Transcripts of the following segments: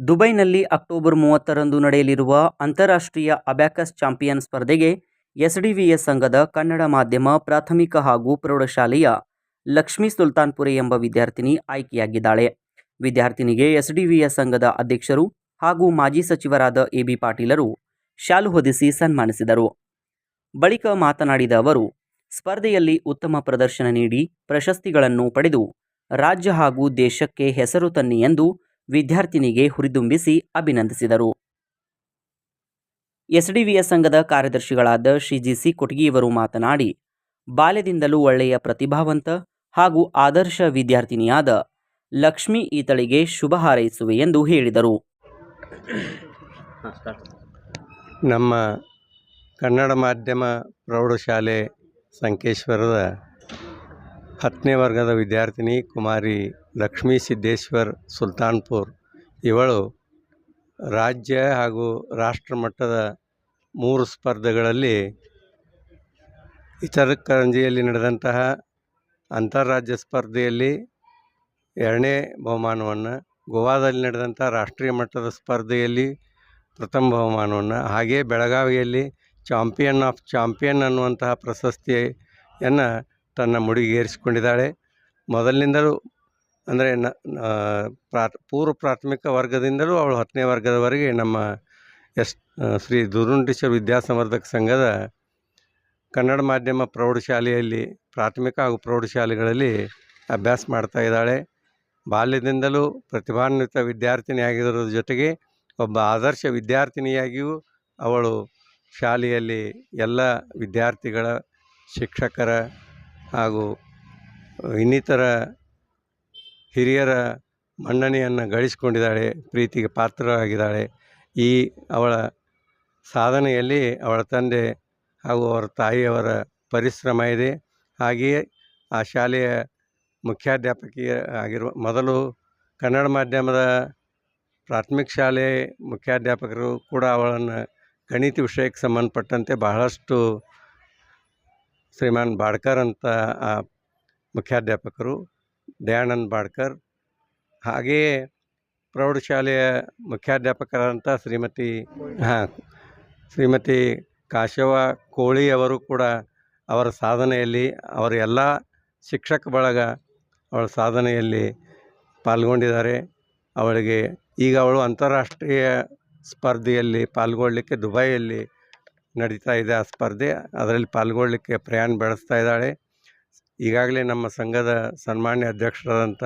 ದುಬೈನಲ್ಲಿ ಅಕ್ಟೋಬರ್ ಮೂವತ್ತರಂದು ನಡೆಯಲಿರುವ ಅಂತಾರಾಷ್ಟ್ರೀಯ ಅಬ್ಯಾಕಸ್ ಚಾಂಪಿಯನ್ ಸ್ಪರ್ಧೆಗೆ ಎಸ್ಡಿವಿಎಸ್ ಸಂಘದ ಕನ್ನಡ ಮಾಧ್ಯಮ, ಪ್ರಾಥಮಿಕ ಹಾಗೂ ಪ್ರೌಢಶಾಲೆಯ ಲಕ್ಷ್ಮೀ ಸುಲ್ತಾನ್ಪುರೆ ಎಂಬ ವಿದ್ಯಾರ್ಥಿನಿ ಆಯ್ಕೆಯಾಗಿದ್ದಾಳೆ. ವಿದ್ಯಾರ್ಥಿನಿಗೆ ಎಸ್ಡಿವಿಎಸ್ ಸಂಘದ ಅಧ್ಯಕ್ಷರು ಹಾಗೂ ಮಾಜಿ ಸಚಿವರಾದ ಎಬಿ ಪಾಟೀಲರು ಶಾಲು ಹೊದಿಸಿ ಸನ್ಮಾನಿಸಿದರು. ಬಳಿಕ ಮಾತನಾಡಿದ ಅವರು, ಸ್ಪರ್ಧೆಯಲ್ಲಿ ಉತ್ತಮ ಪ್ರದರ್ಶನ ನೀಡಿ ಪ್ರಶಸ್ತಿಗಳನ್ನು ಪಡೆದು ರಾಜ್ಯ ಹಾಗೂ ದೇಶಕ್ಕೆ ಹೆಸರು ತನ್ನಿ ಎಂದು ವಿದ್ಯಾರ್ಥಿನಿಗೆ ಹುರಿದುಂಬಿಸಿ ಅಭಿನಂದಿಸಿದರು. ಎಸ್ಡಿವಿಎಸ್ ಸಂಘದ ಕಾರ್ಯದರ್ಶಿಗಳಾದ ಶ್ರೀ ಜಿ ಸಿ ಕೊಟಗಿಯವರು ಮಾತನಾಡಿ, ಬಾಲ್ಯದಿಂದಲೂ ಒಳ್ಳೆಯ ಪ್ರತಿಭಾವಂತ ಹಾಗೂ ಆದರ್ಶ ವಿದ್ಯಾರ್ಥಿನಿಯಾದ ಲಕ್ಷ್ಮಿ ಈತಳಿಗೆ ಶುಭ ಹಾರೈಸುವೆ ಎಂದು ಹೇಳಿದರು. ನಮ್ಮ ಕನ್ನಡ ಮಾಧ್ಯಮ ಪ್ರೌಢಶಾಲೆ ಸಂಕೇಶ್ವರದ ಹತ್ತನೇ ವರ್ಗದ ವಿದ್ಯಾರ್ಥಿನಿ ಕುಮಾರಿ ಲಕ್ಷ್ಮೀ ಸಿದ್ದೇಶ್ವರ್ ಸುಲ್ತಾನ್ಪುರ್ ಇವಳು ರಾಜ್ಯ ಹಾಗೂ ರಾಷ್ಟ್ರ ಮಟ್ಟದ ಮೂರು ಸ್ಪರ್ಧೆಗಳಲ್ಲಿ ಇತರಕರಂಜಿಯಲ್ಲಿ ನಡೆದಂತಹ ಅಂತಾರಾಜ್ಯ ಸ್ಪರ್ಧೆಯಲ್ಲಿ ಎರಡನೇ ಬಹುಮಾನವನ್ನು, ಗೋವಾದಲ್ಲಿ ನಡೆದಂಥ ರಾಷ್ಟ್ರೀಯ ಮಟ್ಟದ ಸ್ಪರ್ಧೆಯಲ್ಲಿ ಪ್ರಥಮ ಬಹುಮಾನವನ್ನು, ಹಾಗೇ ಬೆಳಗಾವಿಯಲ್ಲಿ ಚಾಂಪಿಯನ್ ಆಫ್ ಚಾಂಪಿಯನ್ ಅನ್ನುವಂತಹ ಪ್ರಶಸ್ತಿಯನ್ನು ತನ್ನ ಮುಡಿಗೇರಿಸಿಕೊಂಡಿದ್ದಾಳೆ. ಮೊದಲಿನಿಂದಲೂ ಅಂದರೆ ನ ಪ್ರಾ, ಪೂರ್ವ ಪ್ರಾಥಮಿಕ ವರ್ಗದಿಂದಲೂ ಅವಳು ಹತ್ತನೇ ವರ್ಗದವರೆಗೆ ನಮ್ಮ ಎಸ್ ಶ್ರೀ ದುರುಂಡೇಶ್ವರ ವಿದ್ಯಾಸಂವರ್ಧಕ ಸಂಘದ ಕನ್ನಡ ಮಾಧ್ಯಮ ಪ್ರೌಢಶಾಲೆಯಲ್ಲಿ, ಪ್ರಾಥಮಿಕ ಹಾಗೂ ಪ್ರೌಢಶಾಲೆಗಳಲ್ಲಿ ಅಭ್ಯಾಸ ಮಾಡ್ತಾ ಇದ್ದಾಳೆ. ಬಾಲ್ಯದಿಂದಲೂ ಪ್ರತಿಭಾನ್ವಿತ ವಿದ್ಯಾರ್ಥಿನಿಯಾಗಿರೋದ್ರ ಜೊತೆಗೆ ಒಬ್ಬ ಆದರ್ಶ ವಿದ್ಯಾರ್ಥಿನಿಯಾಗಿಯೂ ಅವಳು ಶಾಲೆಯಲ್ಲಿ ಎಲ್ಲ ವಿದ್ಯಾರ್ಥಿಗಳ ಶಿಕ್ಷಕರ ಹಾಗೂ ಇನ್ನಿತರ ಹಿರಿಯರ ಮನ್ನಣೆಯನ್ನು ಗಳಿಸಿಕೊಂಡಿದ್ದಾಳೆ, ಪ್ರೀತಿಗೆ ಪಾತ್ರರಾಗಿದ್ದಾಳೆ. ಈ ಅವಳ ಸಾಧನೆಯಲ್ಲಿ ಅವಳ ತಂದೆ ಹಾಗೂ ಅವರ ತಾಯಿಯವರ ಪರಿಶ್ರಮ ಇದೆ. ಹಾಗೆಯೇ ಆ ಶಾಲೆಯ ಮುಖ್ಯಾಧ್ಯಾಪಕಿ ಆಗಿರುವ ಮೊದಲು ಕನ್ನಡ ಮಾಧ್ಯಮದ ಪ್ರಾಥಮಿಕ ಶಾಲೆ ಮುಖ್ಯಾಧ್ಯಾಪಕರು ಕೂಡ ಅವಳನ್ನು ಗಣಿತ ವಿಷಯಕ್ಕೆ ಸಂಬಂಧಪಟ್ಟಂತೆ ಬಹಳಷ್ಟು ಶ್ರೀಮಾನ್ ಬಾಡ್ಕರ್ ಅಂತ ಆ ಮುಖ್ಯಾಧ್ಯಾಪಕರು ದಯಾನಂದ್ ಬಾಡ್ಕರ್. ಹಾಗೆಯೇ ಪ್ರೌಢಶಾಲೆಯ ಮುಖ್ಯಾಧ್ಯಾಪಕರಾದಂಥ ಶ್ರೀಮತಿ, ಹಾಂ, ಶ್ರೀಮತಿ ಕಾಶವ ಕೋಳಿ ಅವರು ಕೂಡ ಅವರ ಸಾಧನೆಯಲ್ಲಿ, ಅವರ ಎಲ್ಲ ಶಿಕ್ಷಕ ಬಳಗ ಅವಳ ಸಾಧನೆಯಲ್ಲಿ ಪಾಲ್ಗೊಂಡಿದ್ದಾರೆ. ಅವಳಿಗೆ ಈಗ ಅವಳು ಅಂತಾರಾಷ್ಟ್ರೀಯ ಸ್ಪರ್ಧೆಯಲ್ಲಿ ಪಾಲ್ಗೊಳ್ಳಲಿಕ್ಕೆ ದುಬೈಯಲ್ಲಿ ನಡೀತಾ ಇದೆ ಆ ಸ್ಪರ್ಧೆ. ಅದರಲ್ಲಿ ಪಾಲ್ಗೊಳ್ಳಲಿಕ್ಕೆ ಪ್ರಯಾಣ ಬೆಳೆಸ್ತಾ ಇದ್ದಾಳೆ. ಈಗಾಗಲೇ ನಮ್ಮ ಸಂಘದ ಸನ್ಮಾನ್ಯ ಅಧ್ಯಕ್ಷರಾದಂಥ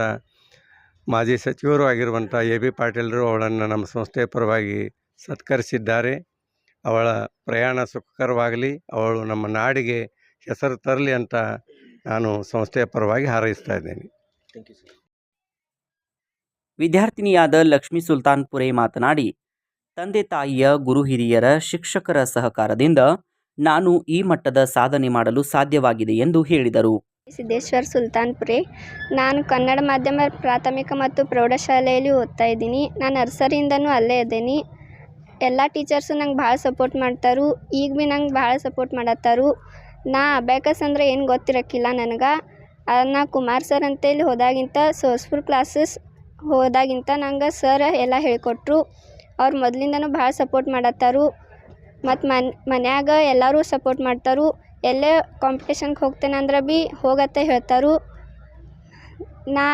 ಮಾಜಿ ಸಚಿವರು ಆಗಿರುವಂಥ ಎ ಬಿ ಪಾಟೀಲರು ಅವಳನ್ನು ನಮ್ಮ ಸಂಸ್ಥೆಯ ಪರವಾಗಿ ಸತ್ಕರಿಸಿದ್ದಾರೆ. ಅವಳ ಪ್ರಯಾಣ ಸುಖಕರವಾಗಲಿ, ಅವಳು ನಮ್ಮ ನಾಡಿಗೆ ಹೆಸರು ತರಲಿ ಅಂತ ನಾನು ಸಂಸ್ಥೆಯ ಪರವಾಗಿ ಹಾರೈಸ್ತಾ ಇದ್ದೇನೆ. ವಿದ್ಯಾರ್ಥಿನಿಯಾದ ಲಕ್ಷ್ಮೀ ಸುಲ್ತಾನ್ಪುರೆ ಮಾತನಾಡಿ, ತಂದೆ ತಾಯಿಯ ಗುರು ಹಿರಿಯರ ಶಿಕ್ಷಕರ ಸಹಕಾರದಿಂದ ನಾನು ಈ ಮಟ್ಟದ ಸಾಧನೆ ಮಾಡಲು ಸಾಧ್ಯವಾಗಿದೆ ಎಂದು ಹೇಳಿದರು. ಸಿದ್ದೇಶ್ವರ್ ಸುಲ್ತಾನ್ಪುರಿ. ನಾನು ಕನ್ನಡ ಮಾಧ್ಯಮ ಪ್ರಾಥಮಿಕ ಮತ್ತು ಪ್ರೌಢಶಾಲೆಯಲ್ಲಿ ಓದ್ತಾ ಇದ್ದೀನಿ. ನಾನು ನರ್ಸರಿಯಿಂದನೂ ಅಲ್ಲೇ ಇದ್ದೀನಿ. ಎಲ್ಲ ಟೀಚರ್ಸು ನಂಗೆ ಭಾಳ ಸಪೋರ್ಟ್ ಮಾಡ್ತಾರೆ. ಈಗ ಭೀ ನಂಗೆ ಭಾಳ ಸಪೋರ್ಟ್ ಮಾಡತ್ತಾರು. ನಾ ಅಬ್ಯಾಕಸ್ ಅಂದರೆ ಏನು ಗೊತ್ತಿರಕ್ಕಿಲ್ಲ ನನಗೆ. ನಾ ಕುಮಾರ್ ಸರ್ ಅಂತೇಳಿ ಹೋದಾಗಿಂತ ಸೋಸ್ಪುರ್ ಕ್ಲಾಸಸ್ ಹೋದಾಗಿಂತ ನಂಗೆ ಸರ್ ಎಲ್ಲ ಹೇಳಿಕೊಟ್ರು. ಅವ್ರು ಮೊದಲಿಂದನೂ ಭಾಳ ಸಪೋರ್ಟ್ ಮಾಡತ್ತಾರು. ಮತ್ತು ಮನ್ ಮನ್ಯಾಗ ಎಲ್ಲರೂ ಸಪೋರ್ಟ್ ಮಾಡ್ತಾರೆ. ಎಲ್ಲೇ ಕಾಂಪಿಟೇಷನ್ಗೆ ಹೋಗ್ತೇನೆ ಅಂದ್ರೆ ಭೀ ಹೋಗತ್ತೆ ಹೇಳ್ತಾರು. ನಾ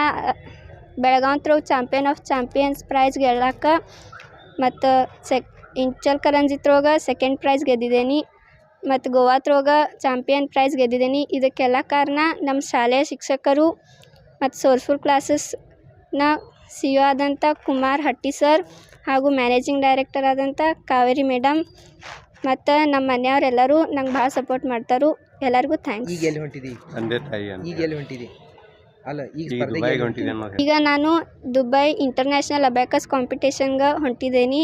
Belagavi throw champion of champions prize ಗೆಲ್ಲಕ್ಕ ಮತ್ತು ಸೆಕ್ ಇಂಚಲ್ ಕರಂಜಿತ್ರೊಗ ಸೆಕೆಂಡ್ ಪ್ರೈಸ್ ಗೆದ್ದಿದ್ದೀನಿ ಮತ್ತು ಗೋವಾತ್ರೊಗ ಚಾಂಪಿಯನ್ ಪ್ರೈಸ್ ಗೆದ್ದಿದ್ದೀನಿ ಇದಕ್ಕೆಲ್ಲ ಕಾರಣ ನಮ್ಮ ಶಾಲೆಯ ಶಿಕ್ಷಕರು ಮತ್ತು ಸೋರ್ಸ್ಫುಲ್ ಕ್ಲಾಸಸ್ನ ಸಿ ಯು ಆದಂಥ ಕುಮಾರ್ ಹಟ್ಟಿ ಸರ್ ಹಾಗೂ ಮ್ಯಾನೇಜಿಂಗ್ ಡೈರೆಕ್ಟರ್ ಆದಂಥ ಕಾವೇರಿ ಮೇಡಮ್ ಮತ್ತು ನಮ್ಮ ಮನೆಯವರೆಲ್ಲರೂ ನಂಗೆ ಭಾಳ ಸಪೋರ್ಟ್ ಮಾಡ್ತಾರು. ಎಲ್ಲರಿಗೂ ಥ್ಯಾಂಕ್ಸ್ ಈಗ ಎಲ್ಲಿ ಹೊಂಟಿದಿ? ತಂದೆ ತಾಯಿ ಈಗ ಎಲ್ಲಿ ಹೊಂಟಿದಿ? ಅಲ್ಲ ಈಗ ಈಗ ಸ್ಪರ್ಧೆಗೆ ಎಲ್ಲಿ ಹೊಂಟಿದೆ? ಹೊಂಟಿದಿ? ಈಗ ನಾನು ದುಬೈ ಇಂಟರ್ನ್ಯಾಷನಲ್ ಅಬ್ಯಾಕಸ್ ಕಾಂಪಿಟೇಷನ್ಗೆ ಹೊಂಟಿದ್ದೀನಿ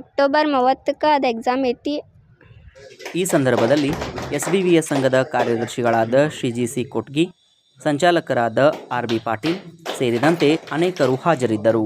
ಅಕ್ಟೋಬರ್ ಮೂವತ್ತಕ್ಕೆ ಅದು ಎಕ್ಸಾಮ್ ಐತಿ. ಈ ಸಂದರ್ಭದಲ್ಲಿ ಎಸ್ ಡಿ ವಿ ಎಸ್ ಸಂಘದ ಕಾರ್ಯದರ್ಶಿಗಳಾದ ಶ್ರೀ ಜಿ ಸಿ ಕೊಟ್ಗಿ ಸಂಚಾಲಕರಾದ ಆರ್ ಬಿ ಪಾಟೀಲ್ ಸೇರಿದಂತೆ ಅನೇಕರು ಹಾಜರಿದ್ದರು.